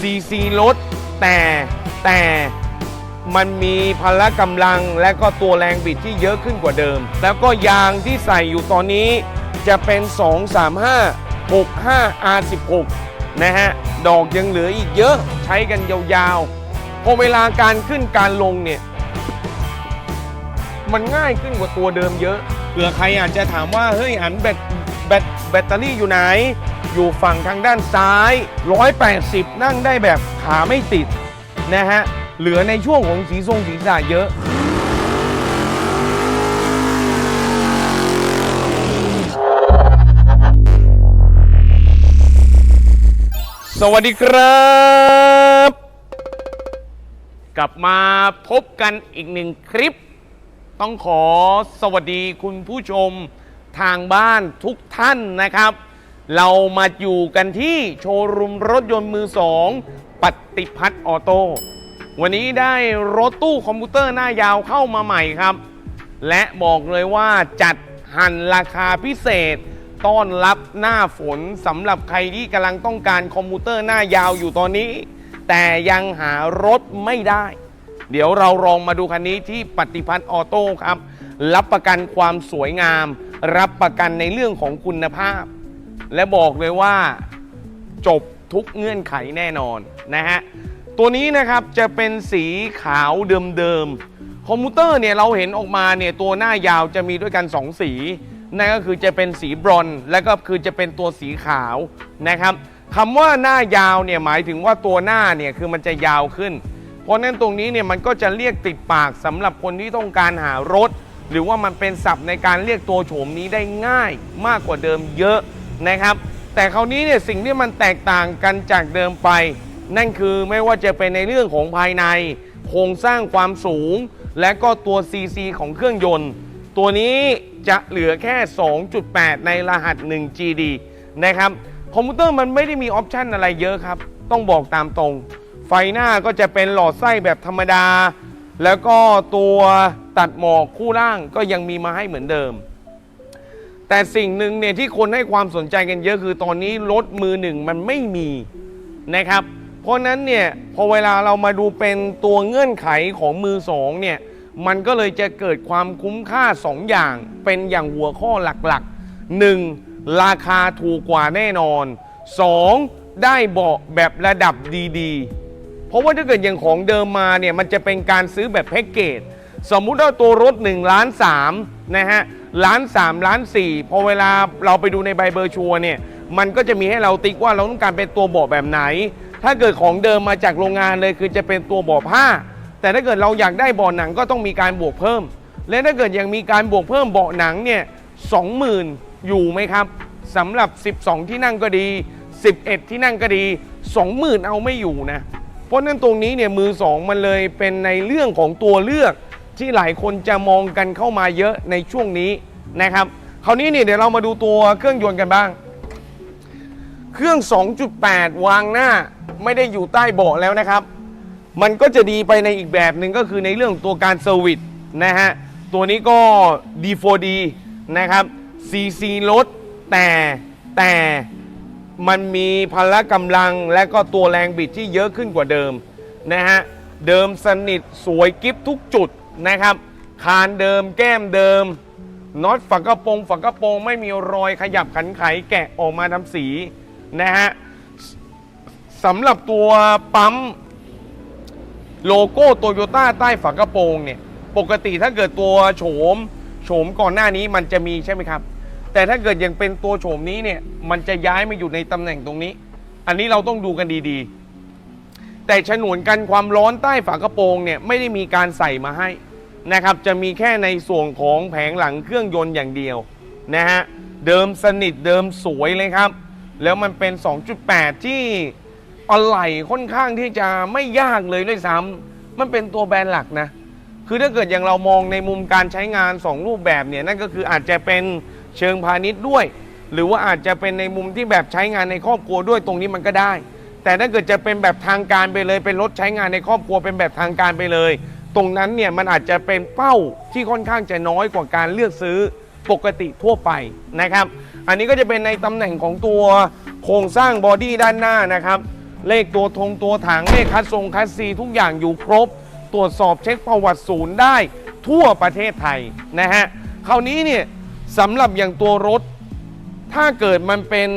ซีซีลดแต่แต่มันมีพละกำลังและก็ตัวแรงบิดที่เยอะขึ้นกว่าเดิม แล้วก็ยางที่ใส่อยู่ตอนนี้จะเป็น 235 65 R16 นะฮะ ดอกยังเหลืออีกเยอะใช้กันยาวๆ พอเวลาการขึ้นการลงเนี่ย มันง่ายขึ้นกว่าตัวเดิมเยอะเผื่อใครอาจจะถามว่า เฮ้ยอันแบตแบตแบตเตอรี่อยู่ไหน อยู่ฝั่งทางด้านซ้าย 180 นั่งได้แบบขาไม่ติดนะฮะ เหลือในช่วงของสีทรงศีรษะเยอะ สวัสดีครับ กลับมาพบกันอีกหนึ่งคลิป ต้องขอสวัสดีคุณผู้ชมทางบ้านทุกท่านนะครับ เรามาอยู่กันที่โชว์รูมรถยนต์มือสองปฏิพัฒน์ออโต้วันนี้ได้รถตู้คอมพิวเตอร์หน้ายาวเข้ามาใหม่ครับ และบอกเลยว่าจัดหันราคาพิเศษ ต้อนรับหน้าฝนสำหรับใครที่กำลังต้องการคอมพิวเตอร์หน้ายาวอยู่ตอนนี้ แต่ยังหารถไม่ได้ เดี๋ยวเราลองมาดูคันนี้ที่ปฏิพัฒน์ออโต้ครับ รับประกันความสวยงาม รับประกันในเรื่องของคุณภาพ และบอกเลยว่าจบทุกเงื่อนไขแน่นอนนะฮะ ตัวนี้นะครับจะเป็นสีขาวเดิมๆ คอมพิวเตอร์เนี่ยเราเห็นออกมาเนี่ยตัวหน้ายาวจะมีด้วยกัน 2 สี นั่นก็คือจะเป็นสีบรอนซ์และก็คือจะเป็นตัวสีขาวนะครับคำว่าหน้ายาวเนี่ยหมายถึงว่าตัวหน้าเนี่ยคือมันจะยาวขึ้น เพราะนั้นตรงนี้เนี่ยมันก็จะเรียกติดปากสำหรับคนที่ต้องการหารถ หรือว่ามันเป็นศัพท์ในการเรียกตัวโฉมนี้ได้ง่ายมากกว่าเดิมเยอะ นะครับ แต่คราวนี้เนี่ยสิ่งที่มันแตกต่างกันจากเดิมไป นั่นคือไม่ว่าจะเป็นในเรื่องของภายใน โครงสร้างความสูง และก็ตัว CC ของเครื่องยนต์ ตัวนี้จะเหลือแค่ 2.8 ในรหัส 1GD นะครับคอมพิวเตอร์มันไม่ได้มีออปชันอะไรเยอะครับ ต้องบอกตามตรง ไฟหน้าก็จะเป็นหลอดไส้แบบธรรมดา แล้วก็ตัวตัดหมอกคู่ล่างก็ยังมีมาให้เหมือนเดิม แต่สิ่งหนึ่งเนี่ยที่คนให้ความสนใจกันเยอะคือตอนนี้รถมือหนึ่งมันไม่มีนะครับ เพราะนั้นเนี่ยพอเวลาเรามาดูเป็นตัวเงื่อนไขของมือสองเนี่ยมันก็เลยจะเกิดความคุ้มค่า 2 อย่างเป็นอย่างหัวข้อหลักๆ 1. ราคาถูกกว่าแน่นอน 2. ได้เบาะแบบระดับดีๆ เพราะว่าถ้าเกิดอย่างของเดิมมาเนี่ยมันจะเป็นการซื้อแบบแพ็กเกจสมมุติว่าตัวรถ1ล้าน3นะฮะ ล้าน3ล้าน4พอเวลาเราไปดูในใบเบอร์ชัวเนี่ย มันก็จะมีให้เราติ๊กว่าเราต้องการเป็นตัวเบาะแบบไหน ถ้าเกิดของเดิมมาจากโรงงานเลยคือจะเป็นตัวเบาะผ้า แต่ถ้าเกิดเราอยากได้เบาะหนังก็ต้องมีการบวกเพิ่ม และถ้าเกิดยังมีการบวกเพิ่มเบาะหนังเนี่ย20,000อยู่ไหมครับสำหรับ 12 ที่นั่งก็ดี 11 ที่นั่งก็ดี 20,000 เอาไม่อยู่นะ เพราะฉะนั้นตรงนี้เนี่ยมือสองมันเลยเป็นในเรื่องของตัวเลือก ที่หลายคนจะมองกันเข้ามาเยอะในช่วงนี้นะครับคราวนี้เนี่ยเดี๋ยวเรามาดูตัวเครื่องยนต์กันบ้าง เครื่อง 2.8 วางหน้าไม่ได้อยู่ใต้เบาะแล้วนะครับ มันก็จะดีไปในอีกแบบหนึ่งก็คือในเรื่องตัวการเซอร์วิสนะฮะตัวนี้ก็ D4D นะครับ CC ลดแต่แต่มันมีพละกำลังและก็ตัวแรงบิดที่เยอะขึ้นกว่าเดิมนะฮะเดิมสนิทสวยกิฟทุกจุด นะครับ คานเดิมแก้มเดิมน็อตฝักกระโปรงฝักกระโปรงไม่มีรอยขยับขันไขแกะออกมาทำสีนะฮะสำหรับตัวปั๊มโลโก้โตโยต้าใต้ฝากระโปรงเนี่ยปกติถ้าเกิดตัวโฉมโฉมก่อนหน้านี้มันจะมีใช่ไหมครับ แต่ถ้าเกิดยังเป็นตัวโฉมนี้เนี่ยมันจะย้ายมาอยู่ในตำแหน่งตรงนี้ อันนี้เราต้องดูกันดีๆ แต่ฉนวนกันความร้อนใต้ฝากระโปรงเนี่ยไม่ได้มีการใส่มาให้ นะครับจะมีแค่ในส่วนของแผงหลังเครื่องยนต์อย่างเดียวนะฮะเดิมสนิทเดิมสวยเลยครับ แล้วมันเป็น 2.8 ที่อะไหล่ค่อนข้างที่จะไม่ยากเลยด้วยซ้ำมันเป็นตัวแบรนด์หลักนะ คือถ้าเกิดอย่างเรามองในมุมการใช้งาน 2 รูปแบบเนี่ยนั่นก็คืออาจจะเป็นเชิงพาณิชย์ด้วย หรือว่าอาจจะเป็นในมุมที่แบบใช้งานในครอบครัวด้วยตรงนี้มันก็ได้ แต่ถ้าเกิดจะเป็นแบบทางการไปเลยเป็นรถใช้งานในครอบครัวเป็นแบบทางการไปเลย ตรงนั้นเนี่ยมันอาจจะเป็นเป้าที่ค่อนข้างจะน้อยกว่าการเลือกซื้อปกติทั่วไปนะครับ อันนี้ก็จะเป็นในตำแหน่งของตัวโครงสร้างบอดี้ด้านหน้านะครับ เลขตัวธงตัวถังเลขคัดทรงคัดซีทุกอย่างอยู่ครบ ตรวจสอบเช็คประวัติศูนย์ได้ทั่วประเทศไทยนะฮะคราวนี้เนี่ยสำหรับอย่างตัวรถ ถ้าเกิดมันเป็น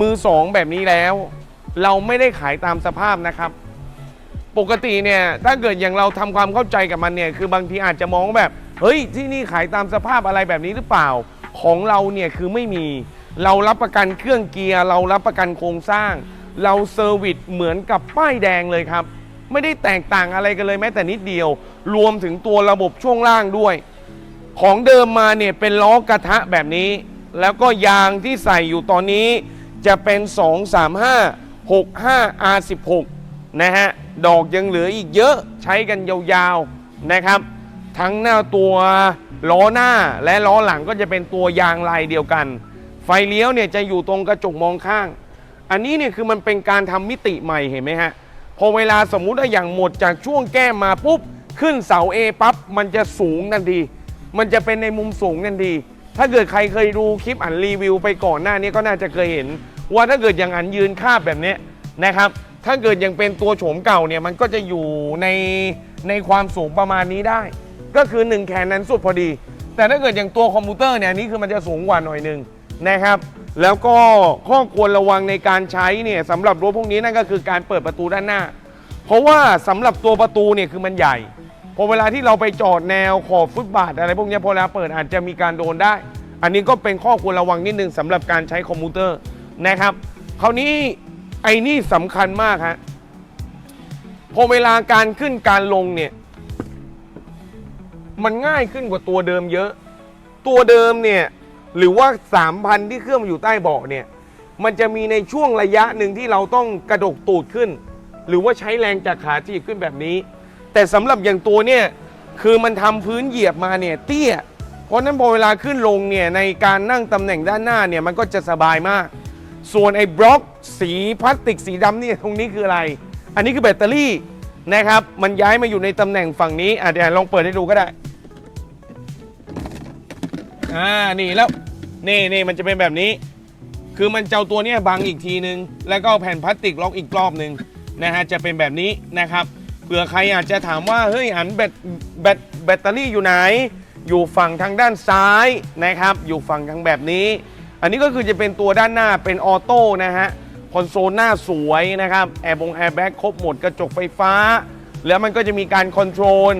มือสองแบบนี้แล้ว เราไม่ได้ขายตามสภาพนะครับ ปกติเนี่ยถ้าเกิดอย่างเราทำความเข้าใจกับมันเนี่ยคือบางทีอาจจะมองว่าแบบ เฮ้ยที่นี่ขายตามสภาพอะไรแบบนี้หรือเปล่า ของเราเนี่ยคือไม่มี เรารับประกันเครื่องเกียร์เรารับประกันโครงสร้าง เราเซอร์วิสเหมือนกับป้ายแดงเลยครับ ไม่ได้แตกต่างอะไรกันเลยแม้แต่นิดเดียว รวมถึงตัวระบบช่วงล่างด้วย ของเดิมมาเนี่ยเป็นล้อกระทะแบบนี้ แล้วก็ยางที่ใส่อยู่ตอนนี้จะเป็น 235 65 R16 นะฮะ ดอกยังเหลืออีกเยอะใช้กันยาวๆนะครับ ทั้งหน้าตัวล้อหน้าและล้อหลังก็จะเป็นตัวยางลายเดียวกัน ไฟเลี้ยวเนี่ยจะอยู่ตรงกระจกมองข้าง อันนี้เนี่ยคือมันเป็นการทำมิติใหม่เห็นไหมฮะพอเวลาสมมุติว่าอย่างหมดจากช่วงแก้มมาปุ๊บขึ้นเสา A ปั๊บมันจะสูงทันที มันจะเป็นในมุมสูงทันที ถ้าเกิดใครเคยดูคลิปอันรีวิวไปก่อนหน้านี้ก็น่าจะเคยเห็น ว่าถ้าเกิดอย่างอันยืนคาบแบบนี้นะครับ ถ้าเกิดยังเป็นตัวโฉมเก่าเนี่ยมันก็จะอยู่ในในความสูงประมาณนี้ได้ ก็คือ 1 แขนนั้นสุดพอดี แต่ถ้าเกิดอย่างตัวคอมพิวเตอร์เนี่ยอันนี้คือมันจะสูงกว่าหน่อยหนึ่งนะครับ แล้วก็ข้อควรระวังในการใช้เนี่ยสำหรับรถพวกนี้นั่นก็คือการเปิดประตูด้านหน้า เพราะว่าสำหรับตัวประตูเนี่ยคือมันใหญ่พอเวลาที่เราไปจอดแนวขอบฟุตบาทอะไรพวกนี้พอเวลาเปิดอาจจะมีการโดนได้ อันนี้ก็เป็นข้อควรระวังนิดนึงสำหรับการใช้คอมพิวเตอร์นะครับคราวนี้ อ้นี่สำคัญมากฮะพอเวลาการขึ้นการลงเนี่ย มันง่ายขึ้นกว่าตัวเดิมเยอะ ตัวเดิมเนี่ย หรือว่า3,000ที่เครื่องมันอยู่ใต้เบาะเนี่ย มันจะมีในช่วงระยะหนึ่งที่เราต้องกระดกตูดขึ้น หรือว่าใช้แรงจากขาจีบขึ้นแบบนี้ แต่สำหรับอย่างตัวเนี่ย คือมันทำพื้นเหยียบมาเนี่ย เตี้ย เพราะฉะนั้นพอเวลาขึ้นลงเนี่ยในการนั่งตำแหน่งด้านหน้าเนี่ยมันก็จะสบายมาก ส่วนไอ้บล็อกสีพลาสติกสีดำนี่ตรงนี้คืออะไร อันนี้คือแบตเตอรี่นะครับ มันย้ายมาอยู่ในตำแหน่งฝั่งนี้อะเดี๋ยวลองเปิดให้ดูก็ได้ อ่า นี่แล้ว นี่นี่มันจะเป็นแบบนี้ คือมันเจ้าตัวเนี้ยบังอีกทีนึง แล้วก็เอาแผ่นพลาสติกล็อกอีกรอบหนึ่งนะฮะ จะเป็นแบบนี้นะครับ เผื่อใครอาจจะถามว่า เฮ้ยอันแบตแบตแบตเตอรี่อยู่ไหน อยู่ฝั่งทางด้านซ้ายนะครับ อยู่ฝั่งทางแบบนี้ อันนี้ก็คือจะเป็นตัวด้านหน้าเป็นออโต้นะฮะคอนโซลหน้าสวยนะครับแอร์บงแอร์แบ็กครบหมดกระจกไฟฟ้า แล้วมันก็จะมีการคอนโทรล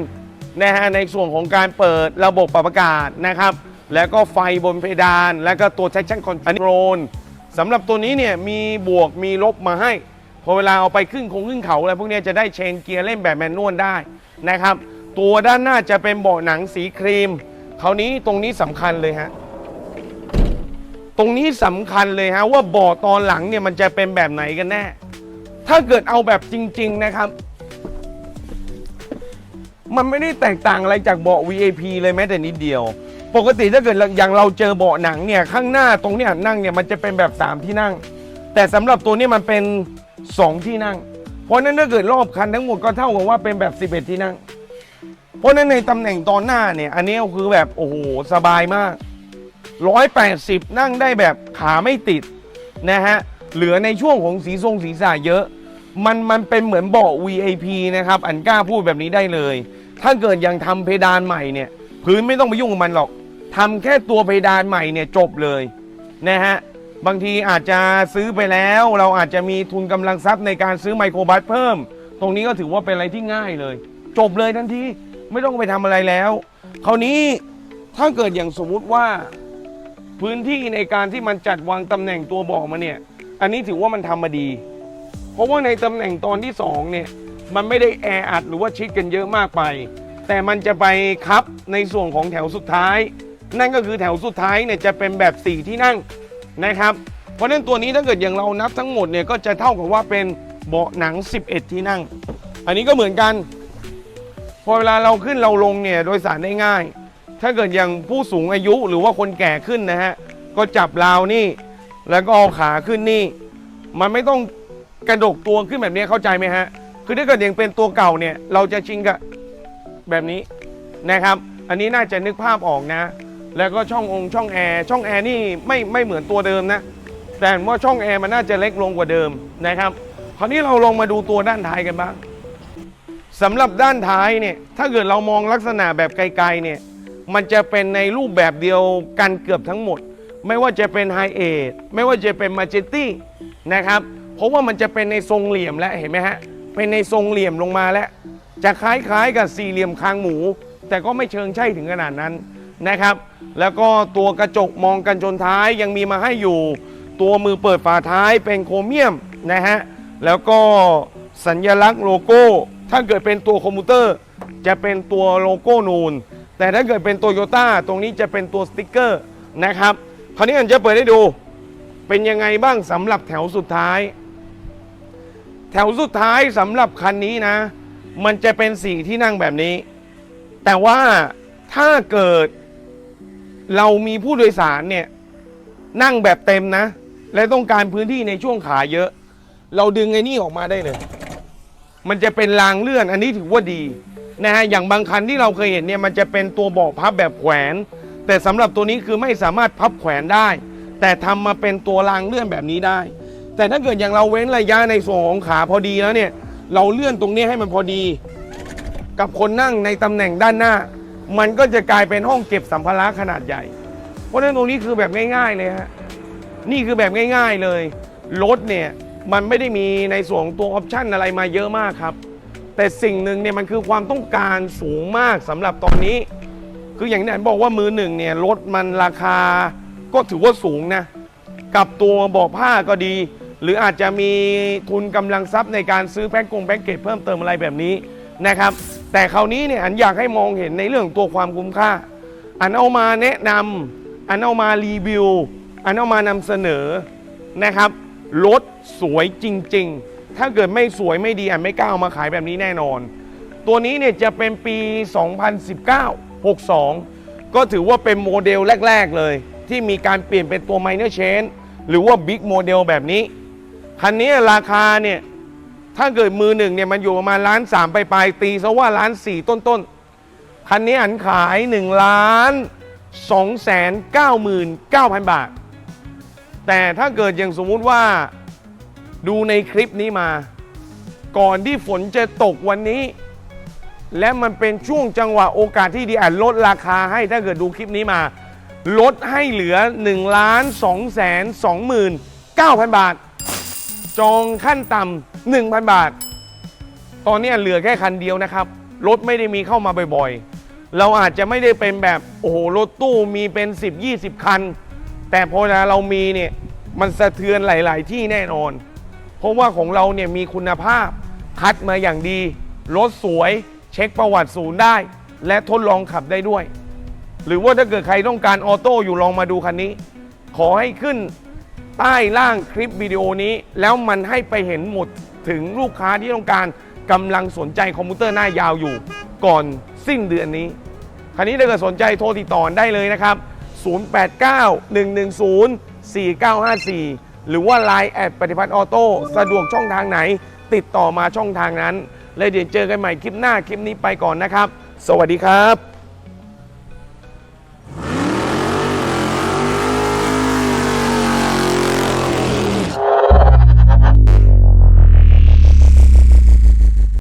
นะฮะในส่วนของการเปิดระบบปรับอากาศนะครับ แล้วก็ไฟบนเพดาน แล้วก็ตัว traction control สำหรับตัวนี้เนี่ยมีบวกมีลบมาให้ พอเวลาเอาไปขึ้นคงขึ้นเขาอะไรพวกนี้จะได้เชนเกียร์เล่นแบบแมนนวลได้นะครับ ตัวด้านหน้าจะเป็นเบาะหนังสีครีมคราวนี้ตรงนี้สำคัญเลยฮะ ตรงนี้สำคัญเลยฮะว่าเบาะตอนหลังเนี่ยมันจะเป็นแบบไหนกันแน่ ถ้าเกิดเอาแบบจริง ๆนะครับ มันไม่ได้แตกต่างอะไรจากเบาะ VIP เลยแม้แต่นิดเดียว ปกติถ้าเกิดอย่างเราเจอเบาะหนังเนี่ยข้างหน้าตรงเนี้ยนั่งเนี่ยมันจะเป็นแบบ 3 ที่นั่ง แต่สำหรับตัวนี้มันเป็น 2 ที่นั่ง เพราะฉะนั้นถ้าเกิดรอบคันทั้งหมดก็เท่ากับว่าเป็นแบบ 11 ที่นั่ง เพราะฉะนั้นในตำแหน่งตอนหน้าเนี่ยอันนี้ก็คือแบบโอ้โหสบายมาก 180 นั่งได้แบบขาไม่ติดนะฮะ เหลือในช่วงของสีทรงศีรษะเยอะ มันมันเป็นเหมือนเบาะ VIP นะครับ อันกล้าพูดแบบนี้ได้เลย ถ้าเกิดยังทำเพดานใหม่เนี่ย พื้นไม่ต้องไปยุ่งกับมันหรอกทำแค่ตัวเพดานใหม่เนี่ยจบเลยนะฮะ บางทีอาจจะซื้อไปแล้ว เราอาจจะมีทุนกำลังทรัพย์ในการซื้อไมโครบัสเพิ่ม ตรงนี้ก็ถือว่าเป็นอะไรที่ง่ายเลย จบเลยทันทีไม่ต้องไปทำอะไรแล้ว คราวนี้ถ้าเกิดอย่างสมมุติว่า พื้นที่ในการที่มันจัดวางตำแหน่งตัวเบอมาเนี่ย อันนี้ถือว่ามันทำมาดี เพราะว่าในตำแหน่งตอนที่2เนี่ย มันไม่ได้แออัดหรือว่าชิดกันเยอะมากไป แต่มันจะไปคับในส่วนของแถวสุดท้าย นั่นก็คือแถวสุดท้ายเนี่ยจะเป็นแบบ 4 ที่นั่งนะครับ เพราะฉะนั้นตัวนี้ถ้าเกิดอย่างเรานับทั้งหมดเนี่ยก็จะเท่ากับว่าเป็นเบาะหนัง 11 ที่นั่ง อันนี้ก็เหมือนกัน พอเวลาเราขึ้นเราลงเนี่ยโดยสารได้ง่าย ถ้าเกิดอย่างผู้สูงอายุหรือว่าคนแก่ขึ้นนะฮะ ก็จับราวนี่ แล้วก็เอาขาขึ้นนี่ มันไม่ต้องกระดกตัวขึ้นแบบนี้เข้าใจไหมฮะ คือถ้าเกิดยังเป็นตัวเก่าเนี่ย เราจะชิงกับแบบนี้นะครับ อันนี้น่าจะนึกภาพออกนะ แล้วก็ช่ององค์ช่องแอร์ช่องแอร์นี่ไม่ไม่เหมือนตัวเดิมนะ แต่ว่าช่องแอร์มันน่าจะเล็กลงกว่าเดิมนะครับ คราวนี้เราลงมาดูตัวด้านท้ายกันบ้างสำหรับด้านท้ายเนี่ย ถ้าเกิดเรามองลักษณะแบบไกลๆเนี่ย มันจะเป็นในรูปแบบเดียวกันเกือบทั้งหมด ไม่ว่าจะเป็นไฮเอทไม่ว่าจะเป็นมาเจตี้นะครับเพราะว่ามันจะเป็นในทรงเหลี่ยมแล้วเห็นไหมฮะเป็นในทรงเหลี่ยมลงมาแล้วจะคล้ายๆกับสี่เหลี่ยมคางหมู แต่ก็ไม่เชิงใช่ถึงขนาดนั้นนะครับ แล้วก็ตัวกระจกมองกันชนท้ายยังมีมาให้อยู่ ตัวมือเปิดฝาท้ายเป็นโครเมียมนะฮะแล้วก็สัญลักษณ์โลโก้ ถ้าเกิดเป็นตัวคอมพิวเตอร์ จะเป็นตัวโลโก้นูน แต่ถ้าเกิดเป็นโตโยต้าตรงนี้จะเป็นตัวสติกเกอร์นะครับ คราวนี้อันจะเปิดให้ดู เป็นยังไงบ้างสำหรับแถวสุดท้าย แถวสุดท้ายสำหรับคันนี้นะ มันจะเป็นสี่ที่นั่งแบบนี้ แต่ว่าถ้าเกิดเรามีผู้โดยสารเนี่ยนั่งแบบเต็มนะ และต้องการพื้นที่ในช่วงขาเยอะ เราดึงไอ้นี่ออกมาได้เลย มันจะเป็นรางเลื่อนอันนี้ถือว่าดี นะฮะอย่างบางคันที่เราเคยเห็นเนี่ยมันจะเป็นตัวเบาะพับแบบแขวน แต่สำหรับตัวนี้คือไม่สามารถพับแขวนได้ แต่ทำมาเป็นตัวรางเลื่อนแบบนี้ได้ แต่ถ้าเกิดอย่างเราเว้นระยะในส่วนของขาพอดีแล้วเนี่ยเราเลื่อนตรงนี้ให้มันพอดี กับคนนั่งในตำแหน่งด้านหน้า มันก็จะกลายเป็นห้องเก็บสัมภาระขนาดใหญ่ เพราะฉะนั้นตรงนี้คือแบบง่าย ๆเลยฮะนี่คือแบบง่าย ๆเลยรถเนี่ยมันไม่ได้มีในส่วนของตัวออปชันอะไรมาเยอะมากครับ แต่สิ่งหนึ่งเนี่ยมันคือความต้องการสูงมากสำหรับตอนนี้ คืออย่างที่ไหนบอกว่ามือหนึ่งเนี่ยรถมันราคาก็ถือว่าสูงนะกับตัวเบอกผ้าก็ดี หรืออาจจะมีทุนกำลังทรัพย์ในการซื้อแพ็กกงแพ็กเกจเพิ่มเติมอะไรแบบนี้นะครับ แต่คราวนี้เนี่ยอันอยากให้มองเห็นในเรื่องของตัวความคุ้มค่า อันเอามาแนะนำอันเอามารีวิวอันเอามานำเสนอนะครับรถสวยจริง ๆ ถ้าเกิดไม่สวยไม่ดีอันไม่กล้าเอามาขายแบบนี้แน่นอน ตัวนี้เนี่ยจะเป็นปี 2019 62 ก็ถือว่าเป็นโมเดลแรก ๆเลย ที่มีการเปลี่ยนเป็นตัว minor chain หรือว่า big model แบบนี้ คันนี้ราคาเนี่ยถ้าเกิดมือหนึ่งเนี่ยมันอยู่ประมาณล้านสามไปปลายตีซะว่าล้านสี่ต้นๆ คันนี้อันขาย1ล้าน2แสน9หมื่น9,000 บาท แต่ถ้าเกิดอย่างสมมุติว่า ดูในคลิปนี้มา ก่อนที่ฝนจะตกวันนี้ และมันเป็นช่วงจังหวะโอกาสที่ดีอาจลดราคาให้ถ้าเกิดดูคลิปนี้มา ลดให้เหลือ1ล้าน2แสน2หมื่น9,000 บาท จองขั้นต่ำ1,000 บาท ตอนนี้เหลือแค่คันเดียวนะครับ รถไม่ได้มีเข้ามาบ่อยๆ เราอาจจะไม่ได้เป็นแบบโอ้โหรถตู้มีเป็น 10 20 คัน แต่พอเรามีเนี่ยมันสะเทือนหลาย ๆ ที่แน่นอน เพราะว่าของเราเนี่ยมีคุณภาพ คัดมาอย่างดี รถสวย เช็คประวัติศูนย์ได้ และทดลองขับได้ด้วย หรือว่าถ้าเกิดใครต้องการออโต้อยู่ลองมาดูคันนี้ ขอให้ขึ้นใต้ล่างคลิปวิดีโอนี้ แล้วมันให้ไปเห็นหมดถึงลูกค้าที่ต้องการกำลังสนใจคอมพิวเตอร์หน้ายาวอยู่ ก่อนสิ้นเดือนนี้คันนี้ถ้าเกิดสนใจโทรติดต่อได้เลยนะครับ 089-110-4954 หรือว่า Line แอดปฏิพัฒน์ออโต้สะดวกช่องทางไหน ติดต่อมาช่องทางนั้น และเดี๋ยวเจอกันใหม่คลิปหน้าคลิปนี้ไปก่อนนะครับ สวัสดีครับ